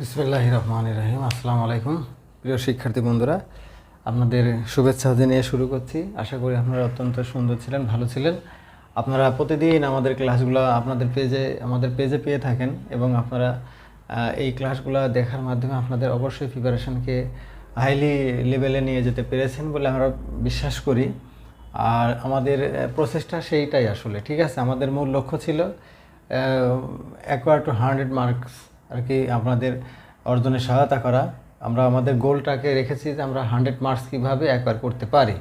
বিসমুল্লাহ রহমান রহিম আসসালামু আলাইকুম। প্রিয় শিক্ষার্থী বন্ধুরা, আপনাদের শুভেচ্ছা জানিয়ে শুরু করছি। আশা করি আপনারা অত্যন্ত সুন্দর ছিলেন, ভালো ছিলেন। আপনারা প্রতিদিন আমাদের ক্লাসগুলো আপনাদের পেজে, আমাদের পেজে পেয়ে থাকেন এবং আপনারা এই ক্লাসগুলো দেখার মাধ্যমে আপনাদের অবশ্যই প্রিপারেশনকে হাইলি লেভেলে নিয়ে যেতে পেরেছেন বলে আমরা বিশ্বাস করি। আর আমাদের প্রসেসটা সেইটাই আসলে, ঠিক আছে? আমাদের মূল লক্ষ্য ছিল অ্যাকোয়ার টু হান্ড্রেড মার্কস আর কি আপনাদের অর্জনে সহায়তা করা। আমরা আমাদের গোলটাকে রেখেছি যে আমরা হান্ড্রেড মার্কস কীভাবে একবার করতে পারি।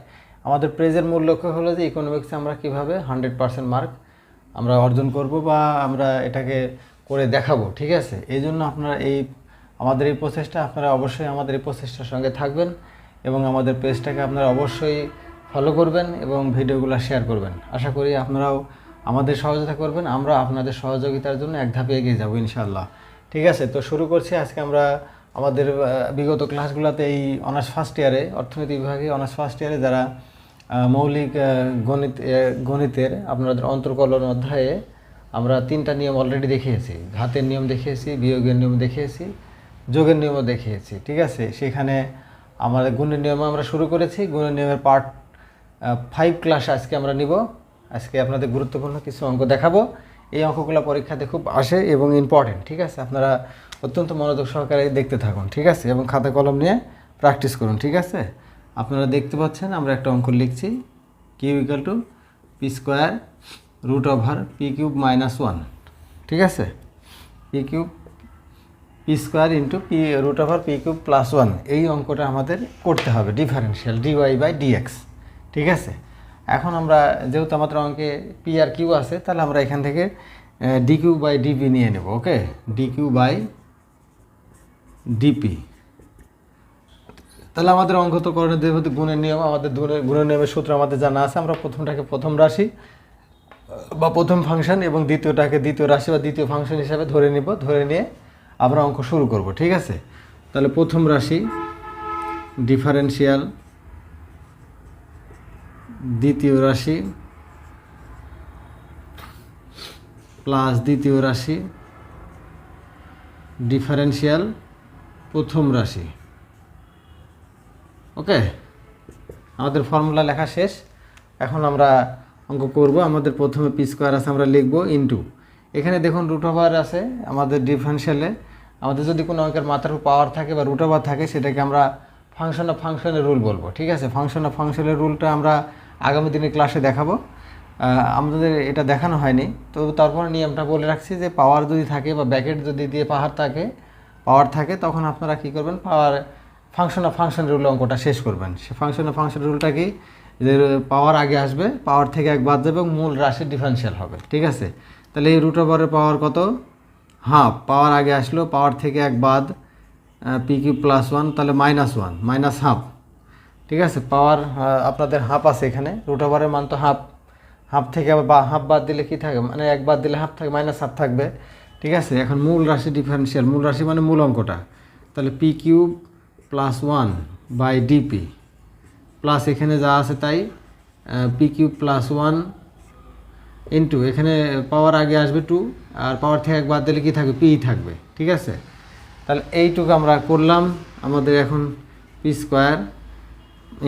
আমাদের প্রেজের মূল লক্ষ্য হলো যে ইকোনমিক্সে আমরা কীভাবে হান্ড্রেড পার্সেন্ট মার্ক আমরা অর্জন করব বা আমরা এটাকে করে দেখাবো, ঠিক আছে? এই জন্য আপনারা এই, আমাদের এই প্রসেসটা আপনারা অবশ্যই আমাদের এই প্রসেসটার সঙ্গে থাকবেন এবং আমাদের পেজটাকে আপনারা অবশ্যই ফলো করবেন এবং ভিডিওগুলো শেয়ার করবেন। আশা করি আপনারাও আমাদের সহযোগিতা করবেন। আমরা আপনাদের সহযোগিতার জন্য এক ধাপে এগিয়ে যাব ইনশাল্লাহ ঠিক আছে, তো শুরু করছি। আজকে আমরা আমাদের বিগত ক্লাসগুলোতে এই অনার্স ফার্স্ট ইয়ারে অর্থনীতি বিভাগে অনার্স ফার্স্ট ইয়ারে যারা মৌলিক গণিত গণিতের আপনাদের অন্তর্কলন অধ্যায়ে আমরা তিনটা নিয়ম অলরেডি দেখিয়েছি। ঘাতের নিয়ম দেখিয়েছি, বিয়োগের নিয়ম দেখিয়েছি, যোগের নিয়মও দেখিয়েছি, ঠিক আছে? সেখানে আমাদের গুণের নিয়ম আমরা শুরু করেছি। গুণের নিয়মের পার্ট ফাইভ ক্লাস আজকে আমরা নিব। আজকে আপনাদের গুরুত্বপূর্ণ কিছু অঙ্ক দেখাবো। এই অঙ্কগুলো পরীক্ষাতে খুব আসে এবং ইম্পর্টেন্ট ঠিক আছে? আপনারা অত্যন্ত মনোযোগ সহকারে দেখতে থাকুন, ঠিক আছে? এবং খাতা কলম নিয়ে প্র্যাকটিস করুন, ঠিক আছে? আপনারা দেখতে পাচ্ছেন, আমরা একটা অঙ্ক লিখছি। Q equal to P square root over P cube minus one ঠিক আছে? P cube P square into P root over P cube plus one এই অঙ্কটা আমাদের করতে হবে ডিফারেন্সিয়াল ডিওয়াই বাই ডিএক্স ঠিক আছে? এখন আমরা যেহেতু আমাদের অঙ্কে পি আর কিউ আছে, তাহলে আমরা এখান থেকে ডি কিউ বাই ডিপি নিয়ে নেব, okay? D Q by DP তাহলে আমাদের অঙ্ক তো করণের যেহেতু গুণের নিয়ম, আমাদের গুণের নিয়মের সূত্র আমাদের জানা আছে, আমরা প্রথমটাকে প্রথম রাশি, বা প্রথম ফাংশন এবং দ্বিতীয়টাকে দ্বিতীয় রাশি বা দ্বিতীয় ফাংশন হিসাবে ধরে নিব, ধরে নিয়ে আমরা অঙ্ক শুরু করব, ঠিক আছে? তাহলে প্রথম রাশি ডিফারেন্সিয়াল দ্বিতীয় রাশি প্লাস দ্বিতীয় রাশি ডিফারেন্সিয়াল প্রথম রাশি। ওকে? আমাদের ফর্মুলা লেখা শেষ। এখন আমরা অঙ্ক করব। আমাদের প্রথমে পি স্কোয়ার আছে, আমরা লিখব ইনটু এখানে দেখুন রুট ওভার আছে আমাদের ডিফারেন্সিয়ালে আমাদের যদি কোনো অঙ্কের মাত্রার পাওয়ার থাকে বা রুট ওভার থাকে, সেটাকে আমরা ফাংশন অফ ফাংশনের রুল বলব। ঠিক আছে? ফাংশন অফ ফাংশনের রুলটা আমরা আগামী দিনের ক্লাসে দেখাবো। আমাদের এটা দেখানো হয়নি। তো তারপরে নিয়মটা বলে রাখছি যে পাওয়ার যদি থাকে বা ব্যাকেট যদি দিয়ে পাহাড় থাকে পাওয়ার থাকে, তখন আপনারা কি করবেন? Power function of function rule অঙ্কটা শেষ করবেন। সে ফাংশন অফ ফাংশন রুলটা কি? যে পাওয়ার আগে আসবে পাওয়ার থেকে এক বাদ যাবে এবং মূল রাশি ডিফারেন্সিয়াল হবে। ঠিক আছে? তাহলে এই রুট ওভারের পাওয়ার কত? হাফ পাওয়ার আগে আসলো পাওয়ার থেকে এক বাদ পি কিউ প্লাস ওয়ান তাহলে মাইনাস ওয়ান মাইনাস হাফ ঠিক আছে? পাওয়ার আপনাদের হাফ আছে এখানে। রুট ওভারের মান তো হাফ। হাফ থেকে বা, হাফ বাদ দিলে কি থাকে? মানে এক বাদ দিলে হাফ থাকে মাইনাস হাফ থাকবে। ঠিক আছে? এখন মূল রাশি ডিফারেন্সিয়াল মূল রাশি মানে মূল অঙ্কটা। তাহলে P cube plus one by DP plus এখানে যা আছে তাই P cube plus one into এখানে পাওয়ার আগে আসবে টু আর পাওয়ার থেকে এক বাদ দিলে কি থাকবে? পি থাকবে। ঠিক আছে? তাহলে এইটুকু আমরা করলাম। আমাদের এখন P square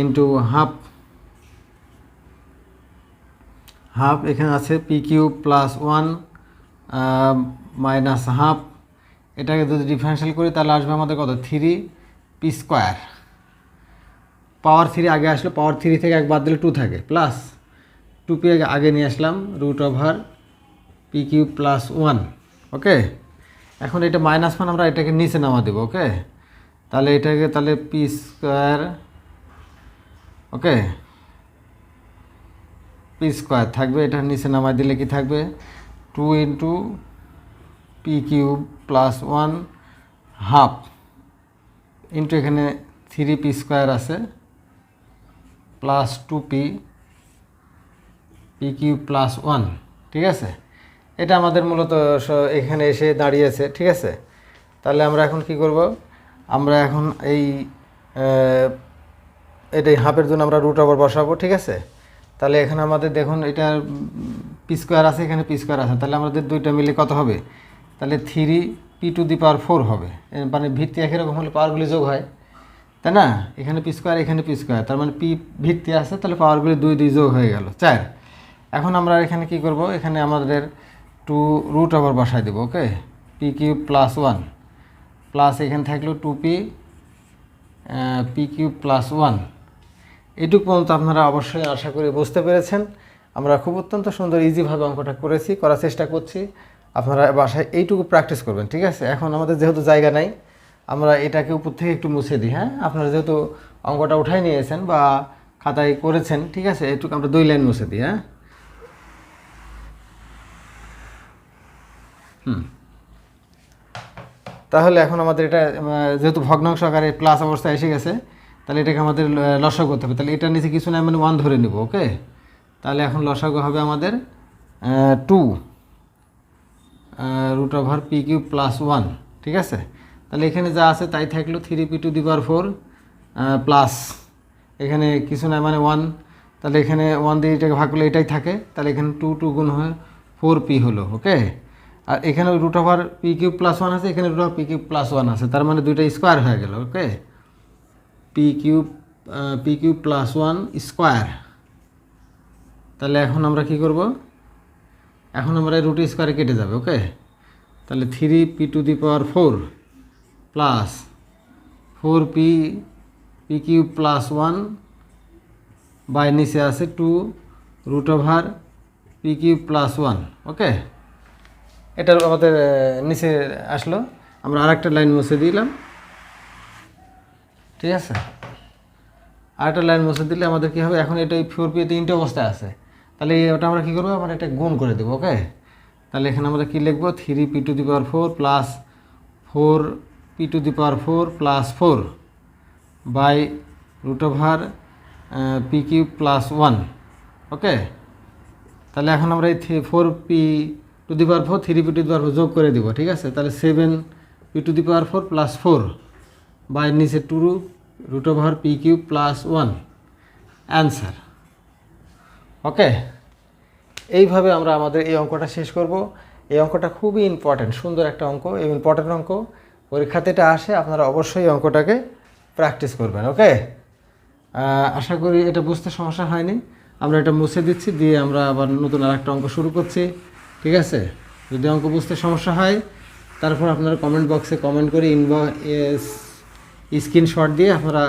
into half half এখানে আছে P Q plus one minus half এটাকে যদি ডিফারেন্সিয়াল করি, তাহলে আসবে আমাদের কত? Three P square power three আগে আসলো পাওয়ার থ্রি থেকে এক বাদ দিলে টু থাকে প্লাস টু পি আগে নিয়ে আসলাম root over P Q plus one okay এখন এটা মাইনাস ওয়ান আমরা এটাকে নিচে নামা দেবো ওকে তাহলে এটাকে, তাহলে P square okay P square থাকবে, এটা নিচে নামাই দিলে কি থাকবে? Two into P cube plus one half into এখানে থ্রি পি স্কোয়ার আছে plus two P P Q plus one ঠিক আছে? এটা আমাদের মূলত এখানে এসে দাঁড়িয়েছে, ঠিক আছে? তাহলে আমরা এখন কি করব? আমরা এখন এই এটাই হাফের জন্য আমরা রুট ওভার বসাবো, ঠিক আছে? তাহলে এখানে আমাদের দেখুন, এটা পি স্কোয়ার আছে, এখানে পি স্কোয়ার আছে। তাহলে আমাদের দুইটা মিলে কত হবে? তাহলে three P to the power four হবে। মানে ভিত্তি একই রকম হলে পাওয়ারগুলি যোগ হয়। তাই না? এখানে পি স্কোয়ার এখানে পি স্কোয়ার তার মানে পি ভিত্তি আছে, তাহলে পাওয়ারগুলি দুই দুই যোগ হয়ে গেল। চার। এখন আমরা এখানে কি করব? এখানে আমাদের টু রুট ওভার বসাই দেবো okay P cube plus one plus এখানে থাকল two P P cube plus one এটুকু পর্যন্ত আপনারা অবশ্যই আশা করি বুঝতে পেরেছেন। আমরা খুব অত্যন্ত সুন্দর ইজিভাবে অঙ্কটা করেছি, করার চেষ্টা করছি। আপনারা বাসায় এইটুকু প্র্যাকটিস করবেন, ঠিক আছে? এখন আমাদের যেহেতু জায়গা নাই, আমরা এটাকে উপর থেকে একটু মুছে দিই হ্যাঁ? আপনারা যেহেতু অঙ্কটা উঠাই নিয়েছেন বা খাতায় করেছেন, ঠিক আছে? এইটুকু আমরা দুই লাইন মুছে দিই হ্যাঁ? হুম। তাহলে এখন আমাদের এটা, যেহেতু ভগ্নাংশ আকারে প্লাস অবস্থা এসে গেছে তাহলে এটাকে আমাদের লসাগু করতে হবে। তাহলে এটার নিচে কিছু না মানে ওয়ান ধরে নেব ওকে তাহলে এখন লসাগু হবে আমাদের two root over P Q plus one ঠিক আছে? তাহলে এখানে যা আছে তাই থাকল three P to the power four plus এখানে কিছু না মানে ওয়ান তাহলে এখানে ওয়ান দিয়ে এটাকে ভাগ করলে এটাই থাকে। তাহলে এখানে টু টু গুণ হয় ফোর পি হলো ওকে আর এখানে root over P cube plus one আছে, এখানে root over P cube plus one আছে। তার মানে দুইটা স্কোয়ার হয়ে গেল okay P cube P plus one square তাহলে এখন আমরা কি করব? এখন আমরা রুট স্কোয়ারে কেটে যাবে ওকে তাহলে three P to the power four plus four P P cube plus one by নিচে আছে two root over P cube plus one okay এটা আমাদের নিচে আসলো। আমরা আরেকটা লাইন মুছে দিলাম। ঠিক আছে? আরেকটা লাইন মুছে দিলে আমাদের কী হবে? এখন এটা ফোর পি তিনটে অবস্থায় আছে। তাহলে ওটা আমরা কী করব? আমরা একটা গুণ করে দেবো ওকে তাহলে এখানে আমরা কী লিখব? Three P to the power four plus four P to the power four plus four by root over P Q plus one okay তাহলে এখন আমরা এই four P to the power four three P to the power four যোগ করে দিব, ঠিক আছে? তাহলে seven P to the power four plus four by নিচে two root over P Q plus one answer okay এইভাবে আমরা আমাদের এই অঙ্কটা শেষ করব। এই অঙ্কটা খুবই ইম্পর্ট্যান্ট সুন্দর একটা অঙ্ক এই ইম্পর্ট্যান্ট অঙ্ক। পরীক্ষাতে এটা আসে, আপনারা অবশ্যই অঙ্কটাকে প্র্যাকটিস করবেন ওকে আশা করি এটা বুঝতে সমস্যা হয়নি। আমরা এটা মুছে দিচ্ছি, দিয়ে আমরা আবার নতুন আর একটা অঙ্ক শুরু করছি, ঠিক আছে? যদি অঙ্ক বুঝতে সমস্যা হয়, তারপর আপনারা কমেন্ট বক্সে কমেন্ট করে ইনবা স্ক্রিনশট দিয়ে আপনারা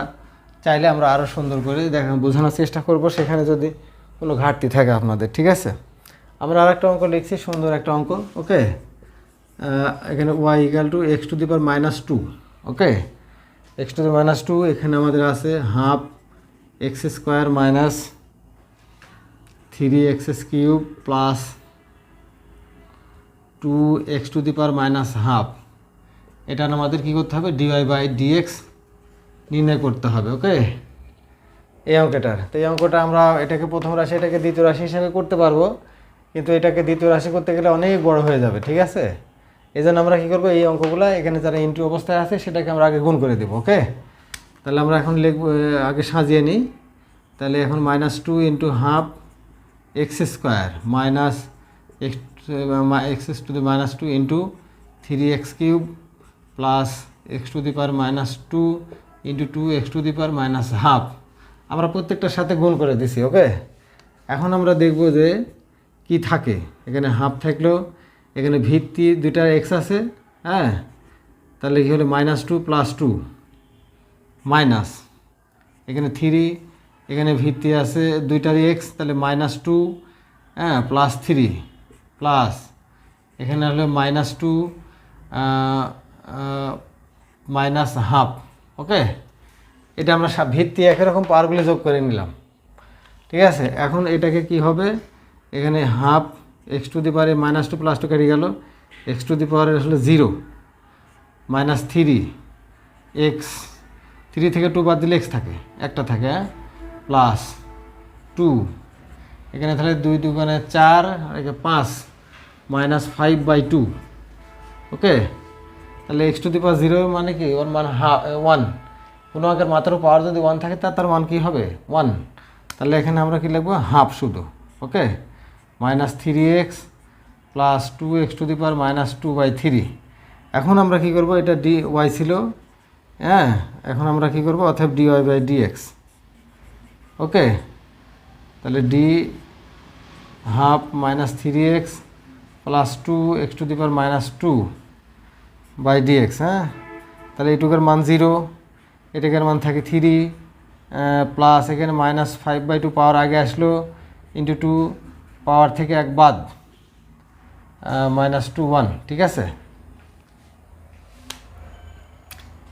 চাইলে আমরা আরও সুন্দর করে দেখা বোঝানোর চেষ্টা করব। সেখানে যদি কোনো ঘাটতি থাকে আপনাদের, ঠিক আছে? আমরা আর একটা অঙ্ক লিখছি, সুন্দর একটা অঙ্ক, ওকে? এখানে Y equal to X to the power minus two okay? X to the minus two এখানে আমাদের আছে half X square minus three X cube plus two X to the power minus half এটা আমাদের কী করতে হবে? Dy by dx নির্ণয় করতে হবে ওকে এই অঙ্কটার। তো এই অঙ্কটা আমরা এটাকে প্রথম রাশি, এটাকে দ্বিতীয় রাশি হিসেবে করতে পারব। কিন্তু এটাকে দ্বিতীয় রাশি করতে গেলে অনেক বড় হয়ে যাবে, ঠিক আছে? এই জন্য আমরা কী করব, এই অঙ্কগুলো, এখানে যারা ইন্টু অবস্থায় আছে, সেটাকে আমরা আগে গুণ করে দেবো ওকে তাহলে আমরা এখন লিখব আগে সাজিয়ে নিই। তাহলে এখন minus two into half X square minus X X to the minus two into three X cube plus X to the power minus two into two X to the power minus half আমরা প্রত্যেকটার সাথে গুণ করে দিছি ওকে এখন আমরা দেখব যে কি থাকে। এখানে হাফ থাকল, এখানে ভিত্তি দুইটা এক্স আছে হ্যাঁ? তাহলে কী হলো? Minus two plus two minus এখানে থ্রি এখানে ভিত্তি আছে দুইটারই এক্স তাহলে মাইনাস টু হ্যাঁ প্লাস থ্রি প্লাস এখানে হলো minus two minus half okay? এটা আমরা ভিত্তি একই রকম পাওয়ারগুলো যোগ করে নিলাম। ঠিক আছে? এখন এটাকে কি হবে? এখানে হাফ এক্স টু দি পাওয়ারে মাইনাস টু প্লাস টু কেটে গেল। এক্স টু দি পাওয়ারে আসলে zero minus three X three থেকে টু বাদ দিলে এক্স থাকে। একটা থাকে হ্যাঁ? প্লাস টু এখানে তাহলে দুই দুগুণে চার, আর এখানে পাঁচ minus five by two okay? তাহলে X to the power zero মানে কি? ওর মান হা ওয়ান কোনো অঙ্কের মাত্র পাওয়ার যদি ওয়ান থাকে, তার তার মান কী হবে? ওয়ান তাহলে এখানে আমরা কী লিখব? হাফ শুধু okay minus three X plus two X to the power minus two by three এখন আমরা কি করব? এটা ডি ওয়াই ছিল হ্যাঁ? এখন আমরা কি করব? অথব D Y by D X okay তাহলে D half minus three X plus two X to the power minus two by D X হ্যাঁ? তাহলে এইটুকের মান জিরো এটাকের মান থাকে থ্রি প্লাস এখানে minus five by two power আগে আসলো ইন্টু টু পাওয়ার থেকে এক বাদ মাইনাস টু ওয়ান ঠিক আছে?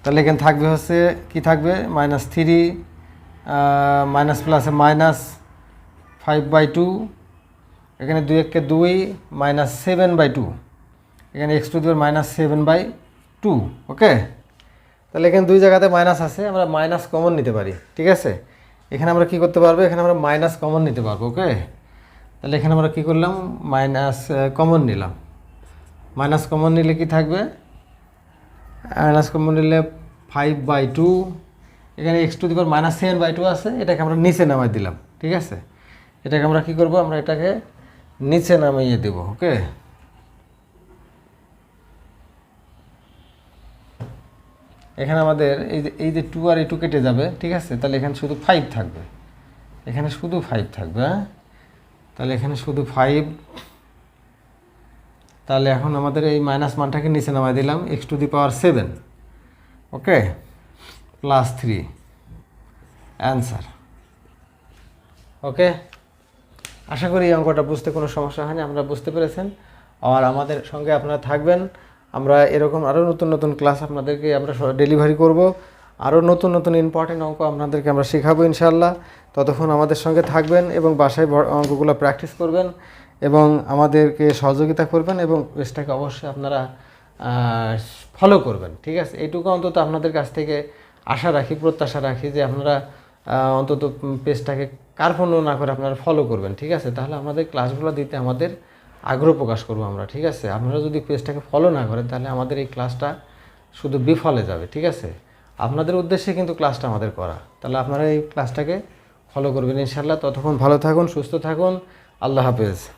তাহলে এখানে থাকবে হচ্ছে, কি থাকবে? মাইনাস থ্রি মাইনাস প্লাসে মাইনাস ফাইভ বাই টু এখানে দুই এককে দুই মাইনাস সেভেন বাই টু এখানে এক্স টু দেওয়ার minus seven by two okay তাহলে এখানে দুই জায়গাতে মাইনাস আছে, আমরা মাইনাস কমন নিতে পারি, ঠিক আছে? এখানে আমরা কি করতে পারব? এখানে আমরা মাইনাস কমন নিতে পারব ওকে তাহলে এখানে আমরা কি করলাম? মাইনাস কমন নিলাম। মাইনাস কমন নিলে কি থাকবে? মাইনাস কমন নিলে ফাইভ বাই টু এখানে এক্স টু দিবার মাইনাস সেভেন বাই টু আছে, এটাকে আমরা নিচে নামাই দিলাম, ঠিক আছে? এটাকে আমরা কি করব? আমরা এটাকে নিচে নামিয়ে দেব ওকে এখানে আমাদের এই যে এই যে টু আর এই টু কেটে যাবে, ঠিক আছে? তাহলে এখানে শুধু ফাইভ থাকবে। এখানে শুধু ফাইভ থাকবে হ্যাঁ? তাহলে এখানে শুধু ফাইভ তাহলে এখন আমাদের এই মাইনাস মানটাকে নিচে নামাই দিলাম X to the power seven okay? Plus three answer okay? আশা করি এই অঙ্কটা বুঝতে কোনো সমস্যা হয়নি আপনারা বুঝতে পেরেছেন। আর আমাদের সঙ্গে আপনারা থাকবেন। আমরা এরকম আরও নতুন নতুন ক্লাস আপনাদেরকে আমরা ডেলিভারি করব। আরও নতুন নতুন ইম্পর্টেন্ট অঙ্ক আপনাদেরকে আমরা শেখাবো ইনশাল্লাহ ততক্ষণ আমাদের সঙ্গে থাকবেন এবং বাসায় অঙ্কগুলো প্র্যাকটিস করবেন এবং আমাদেরকে সহযোগিতা করবেন এবং পেজটাকে অবশ্যই আপনারা ফলো করবেন। ঠিক আছে? এইটুকু অন্তত আপনাদের কাছ থেকে আশা রাখি, প্রত্যাশা রাখি যে আপনারা অন্তত পেজটাকে কার্পণ্য না করে আপনারা ফলো করবেন। ঠিক আছে? তাহলে আমাদের ক্লাসগুলো দিতে আমাদের আগ্রহ প্রকাশ করব আমরা, ঠিক আছে? আপনারা যদি পেজটাকে ফলো না করেন, তাহলে আমাদের এই ক্লাসটা শুধু বিফলে যাবে, ঠিক আছে? আপনাদের উদ্দেশ্যে কিন্তু ক্লাসটা আমাদের করা। তাহলে আপনারা এই ক্লাসটাকে ফলো করবেন ইনশাল্লাহ ততক্ষণ ভালো থাকুন, সুস্থ থাকুন। আল্লাহ হাফেজ।